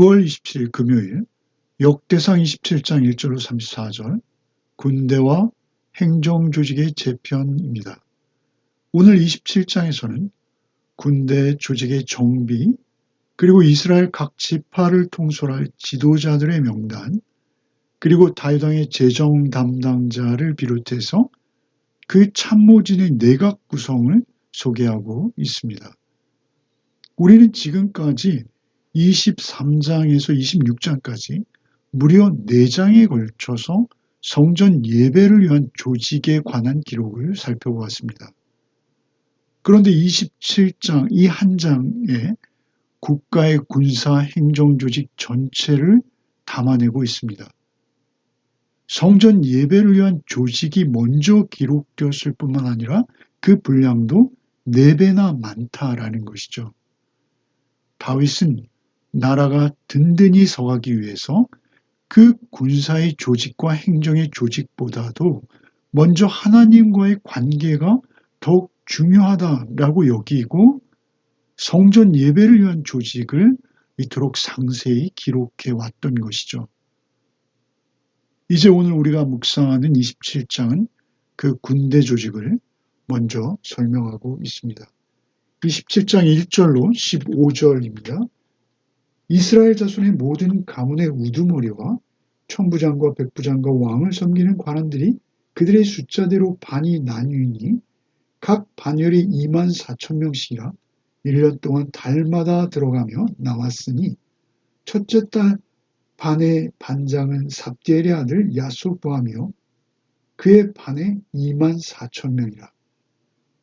6월 27일 금요일 역대상 27장 1절로 34절 군대와 행정조직의 재편입니다. 오늘 27장에서는 군대 조직의 정비 그리고 이스라엘 각 지파를 통솔할 지도자들의 명단 그리고 다윗왕의 재정 담당자를 비롯해서 그 참모진의 내각 구성을 소개하고 있습니다. 우리는 지금까지 23장에서 26장까지 무려 4장에 걸쳐서 성전 예배를 위한 조직에 관한 기록을 살펴보았습니다. 그런데 27장 이 한 장에 국가의 군사 행정 조직 전체를 담아내고 있습니다. 성전 예배를 위한 조직이 먼저 기록되었을 뿐만 아니라 그 분량도 4배나 많다라는 것이죠. 다윗은 나라가 든든히 서가기 위해서 그 군사의 조직과 행정의 조직보다도 먼저 하나님과의 관계가 더욱 중요하다라고 여기고 성전 예배를 위한 조직을 이토록 상세히 기록해 왔던 것이죠. 이제 오늘 우리가 묵상하는 27장은 그 군대 조직을 먼저 설명하고 있습니다. 27장 1절로 15절입니다. 이스라엘 자손의 모든 가문의 우두머리와 천부장과 백부장과 왕을 섬기는 관원들이 그들의 숫자대로 반이 나뉘니 각 반열이 2만 4천 명씩이라 1년 동안 달마다 들어가며 나왔으니 첫째 달 반의 반장은 삽디엘의 아들 야소부하며 그의 반에 2만 4천 명이라.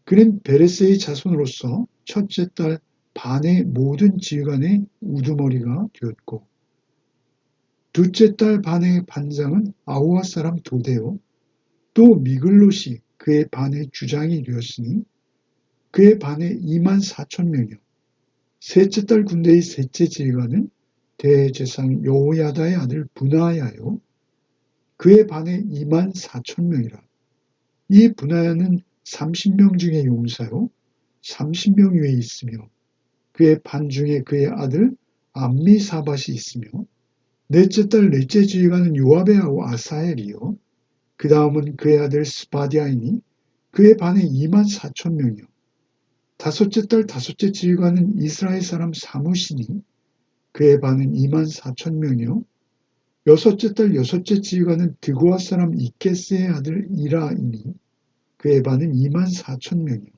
그는 베레스의 자손으로서 첫째 달 반의 모든 지휘관의 우두머리가 되었고 둘째 달 반의 반장은 아우아 사람 도데오 또 미글롯이 그의 반의 주장이 되었으니 그의 반에 2만 4천 명이요 셋째 달 군대의 셋째 지휘관은 대제상 여호야다의 아들 분하야요. 그의 반에 2만 4천 명이라. 이 분하야는 30명 중에 용사요. 30명 위에 있으며 그의 반 중에 그의 아들 암미사밭이 있으며 넷째 딸 넷째 지휘관은 요아베하고 아사엘이요. 그 다음은 그의 아들 스바디아이니 그의 반에 2만 4천 명이요. 다섯째 딸 다섯째 지휘관은 이스라엘 사람 사무시니 그의 반은 2만 4천 명이요. 여섯째 딸 여섯째 지휘관은 드고아 사람 이케스의 아들 이라이니 그의 반은 2만 4천 명이요.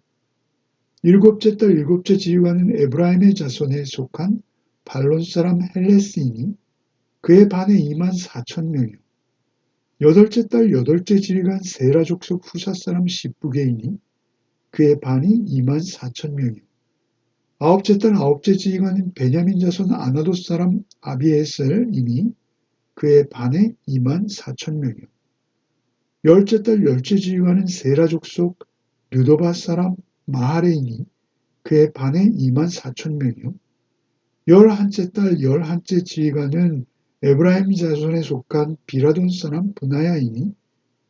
일곱째 딸 일곱째 지휘관은 에브라임의 자손에 속한 발론 사람 헬레스이니 그의 반에 2만 4천 명이요. 여덟째 딸 여덟째 지휘관 세라 족속 후사 사람 시부게이니 그의 반이 2만 4천 명이요. 아홉째 딸 아홉째 지휘관은 베냐민 자손 아나도 사람 아비에셀이니 그의 반에 2만 4천 명이요. 열째 딸 열째 지휘관은 세라 족 속 누도바 사람 마하레이니 그의 반에 2만 4천 명이요. 열한째 딸 열한째 지휘관은 에브라임 자손에 속한 비라돈 사람 분하야이니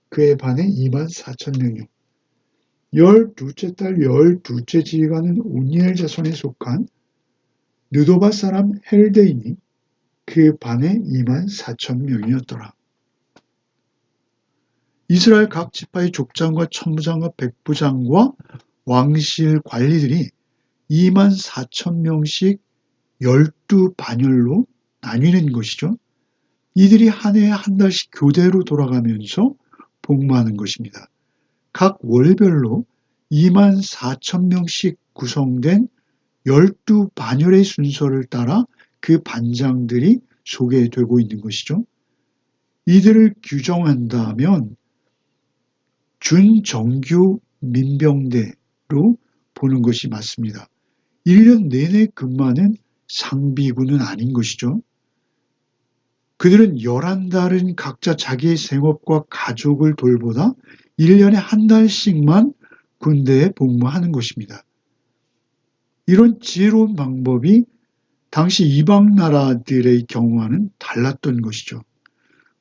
그의 반에 2만 4천 명이요. 열둘째 딸 열둘째 지휘관은 오니엘 자손에 속한 느도바 사람 헬데이니 그 반에 2만 4천 명이었더라. 이스라엘 각 지파의 족장과 천부장과 백부장과 왕실 관리들이 2만 4천 명씩 12반열로 나뉘는 것이죠. 이들이 한 해에 한 달씩 교대로 돌아가면서 복무하는 것입니다. 각 월별로 2만 4천 명씩 구성된 12반열의 순서를 따라 그 반장들이 소개되고 있는 것이죠. 이들을 규정한다면 준정규 민병대 로 보는 것이 맞습니다. 1년 내내 근무하는 상비군은 아닌 것이죠. 그들은 11달은 각자 자기의 생업과 가족을 돌보다 1년에 한 달씩만 군대에 복무하는 것입니다. 이런 지혜로운 방법이 당시 이방 나라들의 경우와는 달랐던 것이죠.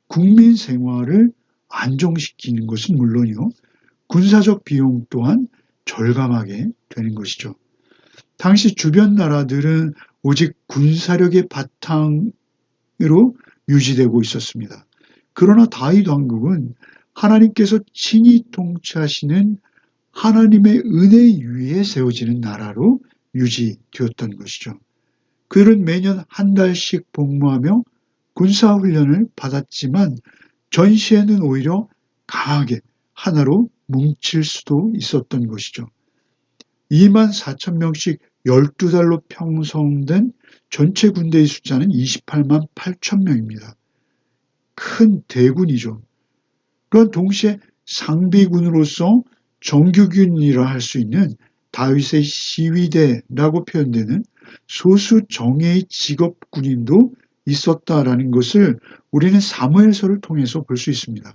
국민 생활을 안정시키는 것은 물론이요. 군사적 비용 또한 절감하게 되는 것이죠. 당시 주변 나라들은 오직 군사력의 바탕 민병대로 유지되고 있었습니다. 그러나 다윗 왕국은 하나님께서 친히 통치하시는 하나님의 은혜 위에 세워지는 나라로 유지되었던 것이죠. 그들은 매년 한 달씩 복무하며 군사훈련을 받았지만 전시에는 오히려 강하게 하나로 뭉칠 수도 있었던 것이죠. 2만 4천 명씩 12달로 편성된 전체 군대의 숫자는 28만 8천 명입니다. 큰 대군이죠. 그런 동시에 상비군으로서 정규군이라 할 수 있는 다윗의 시위대라고 표현되는 소수 정예의 직업 군인도 있었다라는 것을 우리는 사무엘서를 통해서 볼 수 있습니다.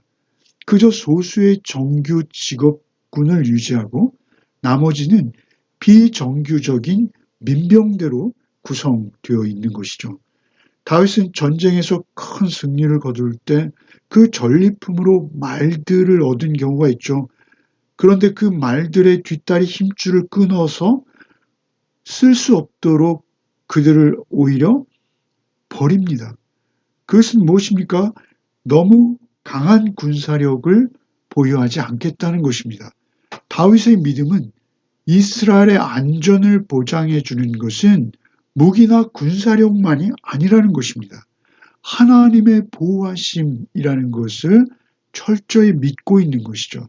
그저 소수의 정규 직업군을 유지하고 나머지는 비정규적인 민병대로 구성되어 있는 것이죠. 다윗은 전쟁에서 큰 승리를 거둘 때 그 전리품으로 말들을 얻은 경우가 있죠. 그런데 그 말들의 뒷다리 힘줄을 끊어서 쓸 수 없도록 그들을 오히려 버립니다. 그것은 무엇입니까? 너무 강한 군사력을 보유하지 않겠다는 것입니다. 다윗의 믿음은 이스라엘의 안전을 보장해 주는 것은 무기나 군사력만이 아니라는 것입니다. 하나님의 보호하심이라는 것을 철저히 믿고 있는 것이죠.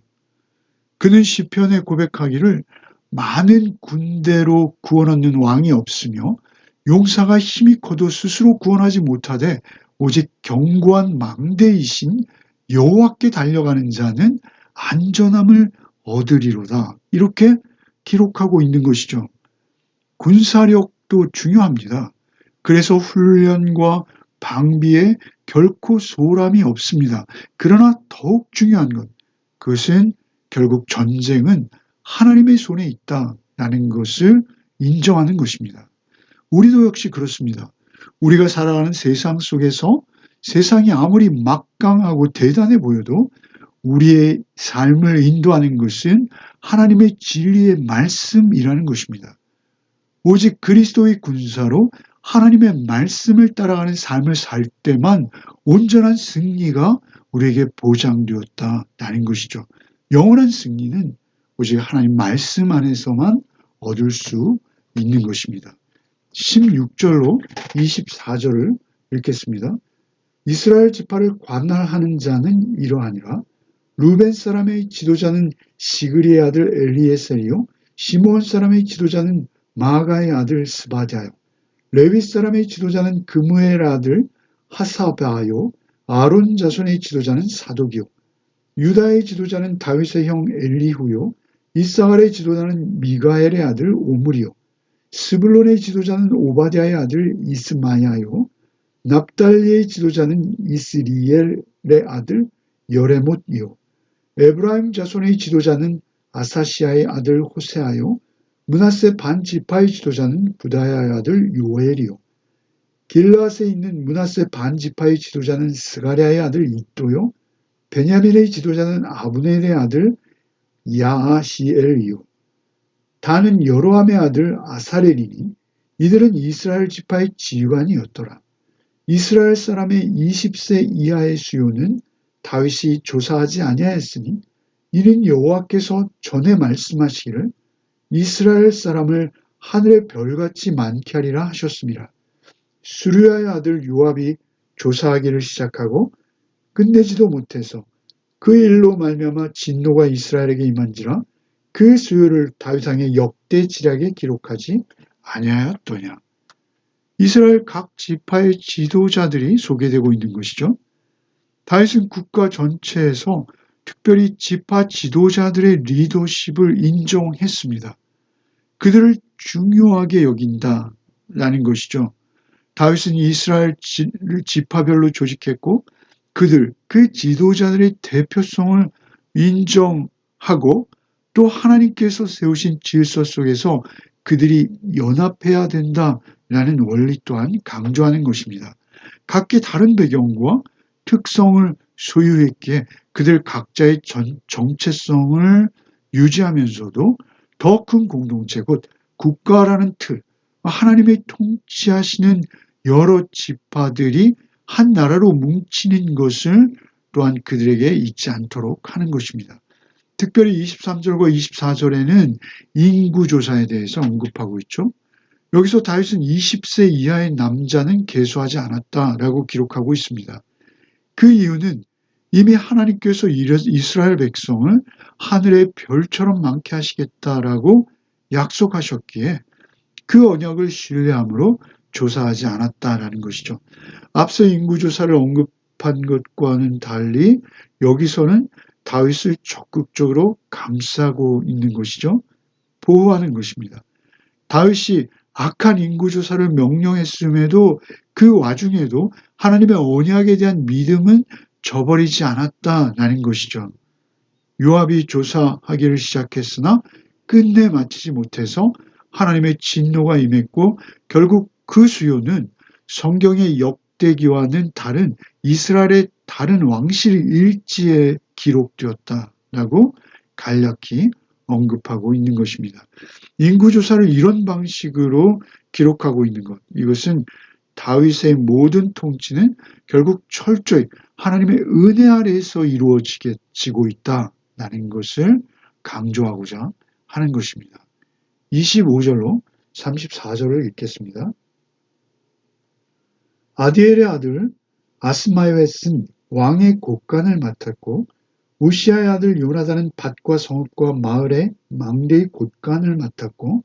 그는 시편에 고백하기를 많은 군대로 구원 얻는 왕이 없으며 용사가 힘이 커도 스스로 구원하지 못하되 오직 견고한 망대이신 여호와께 달려가는 자는 안전함을 얻으리로다. 이렇게 기록하고 있는 것이죠. 군사력도 중요합니다. 그래서 훈련과 방비에 결코 소람이 없습니다. 그러나 더욱 중요한 것, 그것은 결국 전쟁은 하나님의 손에 있다라는 것을 인정하는 것입니다. 우리도 역시 그렇습니다. 우리가 살아가는 세상 속에서 세상이 아무리 막강하고 대단해 보여도 우리의 삶을 인도하는 것은 하나님의 진리의 말씀이라는 것입니다. 오직 그리스도의 군사로 하나님의 말씀을 따라가는 삶을 살 때만 온전한 승리가 우리에게 보장되었다라는 것이죠. 영원한 승리는 오직 하나님 말씀 안에서만 얻을 수 있는 것입니다. 16절로 24절을 읽겠습니다. 이스라엘 지파를 관할하는 자는 이러하니라. 루벤 사람의 지도자는 시그리의 아들 엘리에셀이요. 시므온 사람의 지도자는 마가의 아들 스바디아요. 레위 사람의 지도자는 그무엘 아들 하사바요. 아론 자손의 지도자는 사독이요. 유다의 지도자는 다윗의 형 엘리후요. 이사갈의 지도자는 미가엘의 아들 오므리요. 스불론의 지도자는 오바디아의 아들 이스마야요. 납달리의 지도자는 이스리엘의 아들 여레못이요. 에브라임 자손의 지도자는 아사시아의 아들 호세아요. 문하세 반 지파의 지도자는 부다야의 아들 요엘이요. 길라스에 있는 문하세 반 지파의 지도자는 스가랴의 아들 이또요. 베냐민의 지도자는 아브넬의 아들 야아시엘이요. 다는 여로함의 아들 아사렐이니 이들은 이스라엘 지파의 지휘관이었더라. 이스라엘 사람의 20세 이하의 수요는 다윗이 조사하지 아니하였으니 이는 여호와께서 전에 말씀하시기를 이스라엘 사람을 하늘의 별같이 많게 하리라 하셨습니다. 수르야의 아들 요압이 조사하기를 시작하고 끝내지도 못해서 그 일로 말미암아 진노가 이스라엘에게 임한지라 그 수요를 다윗왕의 역대 지략에 기록하지 아니하였더냐. 이스라엘 각 지파의 지도자들이 소개되고 있는 것이죠. 다윗은 국가 전체에서 특별히 지파 지도자들의 리더십을 인정했습니다. 그들을 중요하게 여긴다라는 것이죠. 다윗은 이스라엘 지파별로 조직했고 그들, 그 지도자들의 대표성을 인정하고 또 하나님께서 세우신 질서 속에서 그들이 연합해야 된다 라는 원리 또한 강조하는 것입니다. 각기 다른 배경과 특성을 소유했기에 그들 각자의 전, 정체성을 유지하면서도 더 큰 공동체, 곧 국가라는 틀, 하나님의 통치하시는 여러 지파들이 한 나라로 뭉치는 것을 또한 그들에게 잊지 않도록 하는 것입니다. 특별히 23절과 24절에는 인구조사에 대해서 언급하고 있죠. 여기서 다윗은 20세 이하의 남자는 계수하지 않았다라고 기록하고 있습니다. 그 이유는 이미 하나님께서 이스라엘 백성을 하늘의 별처럼 많게 하시겠다라고 약속하셨기에 그 언약을 신뢰함으로 조사하지 않았다라는 것이죠. 앞서 인구 조사를 언급한 것과는 달리 여기서는 다윗을 적극적으로 감싸고 있는 것이죠. 보호하는 것입니다. 다윗이 악한 인구조사를 명령했음에도 그 와중에도 하나님의 언약에 대한 믿음은 저버리지 않았다라는 것이죠. 요압이 조사하기를 시작했으나 끝내 마치지 못해서 하나님의 진노가 임했고 결국 그 수요는 성경의 역대기와는 다른 이스라엘의 다른 왕실 일지에 기록되었다라고 간략히 언급하고 있는 것입니다. 인구조사를 이런 방식으로 기록하고 있는 것. 이것은 다윗의 모든 통치는 결국 철저히 하나님의 은혜 아래에서 이루어지고 있다라는 것을 강조하고자 하는 것입니다. 25절로 34절을 읽겠습니다. 아디엘의 아들 아스마요에스는 왕의 곳간을 맡았고 우시아의 아들 요나단은 밭과 성읍과 마을의 망대의 곳간을 맡았고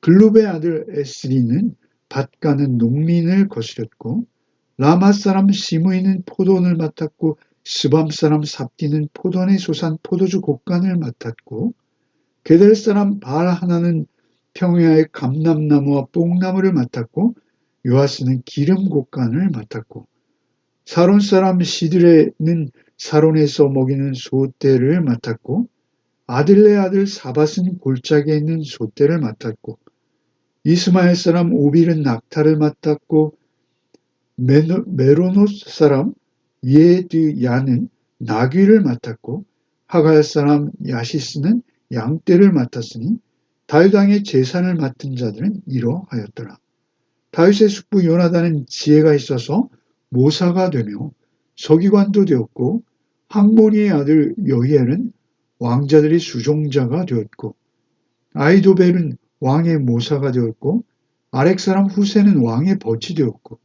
글룹의 아들 에스리는 밭 가는 농민을 거스렸고 라마 사람 시므이는 포도원을 맡았고 스밤 사람 삽디는 포도원에 솟한 포도주 곡간을 맡았고 게델 사람 발 하나는 평야의 감람나무와 뽕나무를 맡았고 요아스는 기름 곡간을 맡았고 사론 사람 시드레는 사론에서 먹이는 소떼를 맡았고 아들네 아들 사밧은 골짜기에 있는 소떼를 맡았고 이스마엘 사람 오빌은 낙타를 맡았고 메로노스 사람 예드야는 나귀를 맡았고 하갈 사람 야시스는 양떼를 맡았으니 다윗왕의 재산을 맡은 자들은 이러하였더라. 다윗의 숙부 요나단은 지혜가 있어서 모사가 되며 서기관도 되었고 항모니의 아들 여히엘은 왕자들의 수종자가 되었고 아이도벨은 왕의 모사가 되었고 아렉 사람 후세는 왕의 벗이 되었고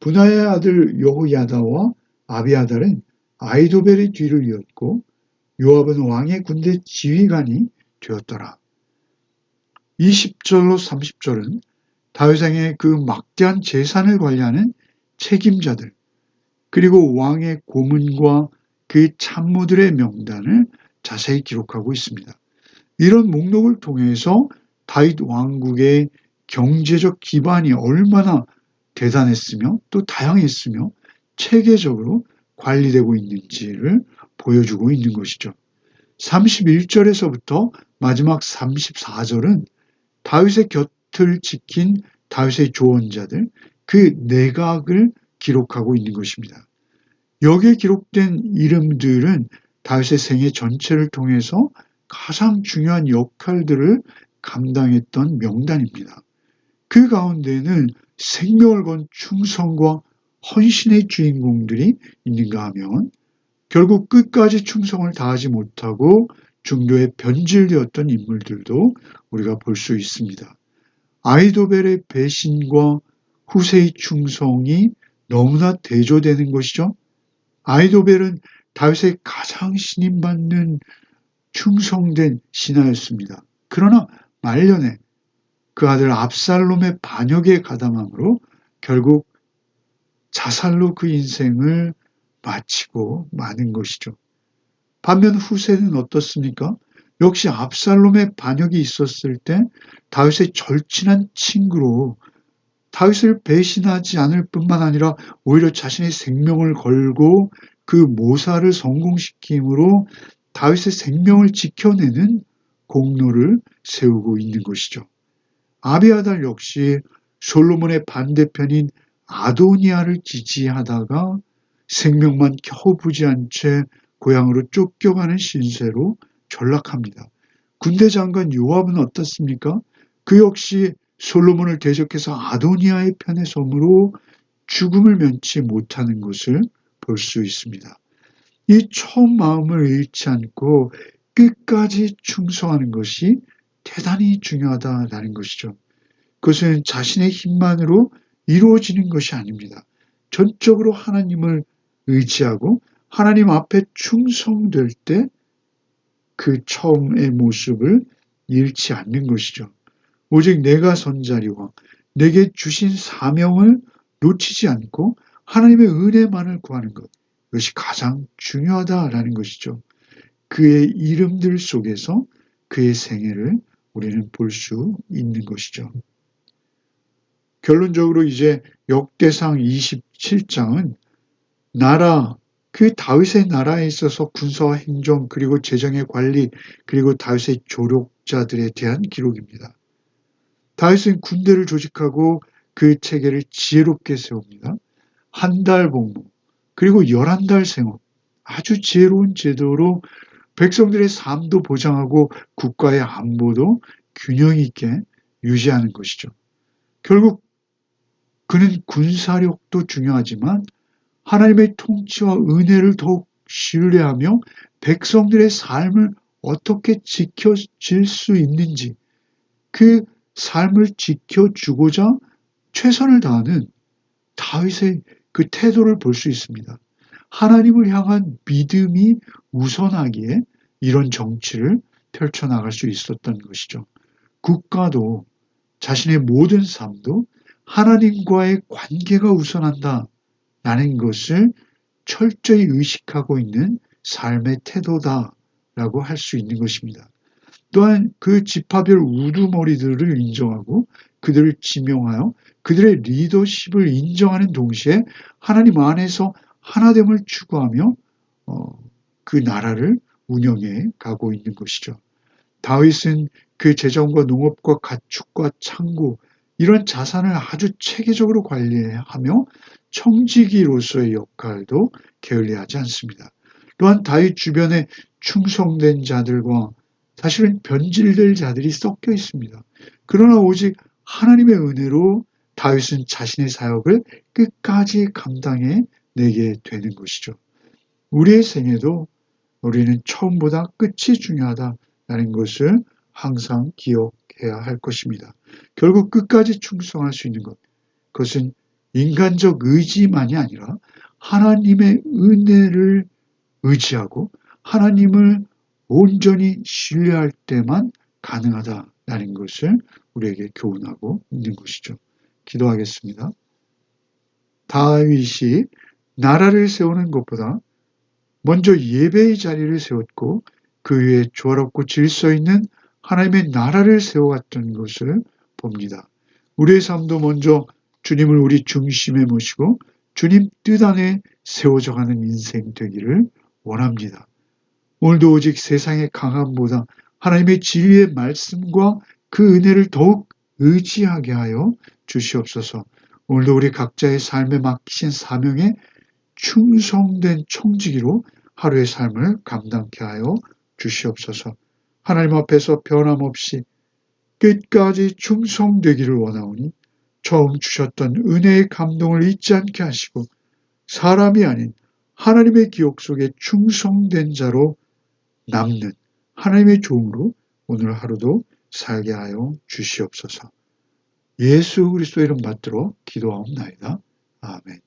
분하의 아들 여호야다와 아비아달은 아이도벨의 뒤를 이었고 요압은 왕의 군대 지휘관이 되었더라. 20절로 30절은 다윗왕의 그 막대한 재산을 관리하는 책임자들 그리고 왕의 고문과 그 참모들의 명단을 자세히 기록하고 있습니다. 이런 목록을 통해서 다윗 왕국의 경제적 기반이 얼마나 대단했으며 또 다양했으며 체계적으로 관리되고 있는지를 보여주고 있는 것이죠. 31절에서부터 마지막 34절은 다윗의 곁을 지킨 다윗의 조언자들, 그 내각을 기록하고 있는 것입니다. 여기에 기록된 이름들은 다윗의 생애 전체를 통해서 가장 중요한 역할들을 감당했던 명단입니다. 그 가운데는 생명을 건 충성과 헌신의 주인공들이 있는가 하면 결국 끝까지 충성을 다하지 못하고 중도에 변질되었던 인물들도 우리가 볼 수 있습니다. 아이도벨의 배신과 후세의 충성이 너무나 대조되는 것이죠. 아이도벨은 다윗의 가장 신임받는 충성된 신하였습니다. 그러나 말년에 그 아들 압살롬의 반역에 가담함으로 결국 자살로 그 인생을 마치고 마는 것이죠. 반면 후세는 어떻습니까? 역시 압살롬의 반역이 있었을 때 다윗의 절친한 친구로 다윗을 배신하지 않을 뿐만 아니라 오히려 자신의 생명을 걸고 그 모사를 성공시킴으로 다윗의 생명을 지켜내는 공로를 세우고 있는 것이죠. 아비아달 역시 솔로몬의 반대편인 아도니아를 지지하다가 생명만 겨우 부지한 채 고향으로 쫓겨가는 신세로 전락합니다. 군대 장관 요압은 어떻습니까? 그 역시 솔로몬을 대적해서 아도니아의 편에 서므로 죽음을 면치 못하는 것을 볼 수 있습니다. 이 처음 마음을 잃지 않고 끝까지 충성하는 것이 대단히 중요하다라는 것이죠. 그것은 자신의 힘만으로 이루어지는 것이 아닙니다. 전적으로 하나님을 의지하고 하나님 앞에 충성될 때 그 처음의 모습을 잃지 않는 것이죠. 오직 내가 선자리와 내게 주신 사명을 놓치지 않고 하나님의 은혜만을 구하는 것. 이것이 가장 중요하다라는 것이죠. 그의 이름들 속에서 그의 생애를 우리는 볼 수 있는 것이죠. 결론적으로 이제 역대상 27장은 나라, 그 다윗의 나라에 있어서 군사와 행정 그리고 재정의 관리 그리고 다윗의 조력자들에 대한 기록입니다. 다윗은 군대를 조직하고 그 체계를 지혜롭게 세웁니다. 한 달 복무 그리고 열한 달 생업 아주 지혜로운 제도로 백성들의 삶도 보장하고 국가의 안보도 균형 있게 유지하는 것이죠. 결국 그는 군사력도 중요하지만 하나님의 통치와 은혜를 더욱 신뢰하며 백성들의 삶을 어떻게 지켜질 수 있는지 그 삶을 지켜주고자 최선을 다하는 다윗의 그 태도를 볼 수 있습니다. 하나님을 향한 믿음이 우선하기에 이런 정치를 펼쳐나갈 수 있었던 것이죠. 국가도 자신의 모든 삶도 하나님과의 관계가 우선한다. 라는 것을 철저히 의식하고 있는 삶의 태도다라고 할 수 있는 것입니다. 또한 그 지파별 우두머리들을 인정하고 그들을 지명하여 그들의 리더십을 인정하는 동시에 하나님 안에서 하나됨을 추구하며 어, 그 나라를 운영해 가고 있는 것이죠. 다윗은 그 재정과 농업과 가축과 창고 이런 자산을 아주 체계적으로 관리하며 청지기로서의 역할도 게을리하지 않습니다. 또한 다윗 주변에 충성된 자들과 사실은 변질될 자들이 섞여 있습니다. 그러나 오직 하나님의 은혜로 다윗은 자신의 사역을 끝까지 감당해 내게 되는 것이죠. 우리의 생애도 우리는 처음보다 끝이 중요하다라는 것을 항상 기억해야 할 것입니다. 결국 끝까지 충성할 수 있는 것, 그것은 인간적 의지만이 아니라 하나님의 은혜를 의지하고 하나님을 온전히 신뢰할 때만 가능하다라는 것을 우리에게 교훈하고 있는 것이죠. 기도하겠습니다. 다윗이 나라를 세우는 것보다 먼저 예배의 자리를 세웠고 그 위에 조화롭고 질서 있는 하나님의 나라를 세워갔던 것을 봅니다. 우리의 삶도 먼저 주님을 우리 중심에 모시고 주님 뜻 안에 세워져 가는 인생 되기를 원합니다. 오늘도 오직 세상의 강함보다 하나님의 진리의 말씀과 그 은혜를 더욱 의지하게 하여 주시옵소서. 오늘도 우리 각자의 삶에 맡기신 사명에 충성된 청지기로 하루의 삶을 감당케 하여 주시옵소서. 하나님 앞에서 변함없이 끝까지 충성되기를 원하오니 처음 주셨던 은혜의 감동을 잊지 않게 하시고 사람이 아닌 하나님의 기억 속에 충성된 자로 남는 하나님의 종으로 오늘 하루도 살게 하여 주시옵소서. 예수 그리스도 이름 받들어 기도하옵나이다. 아멘.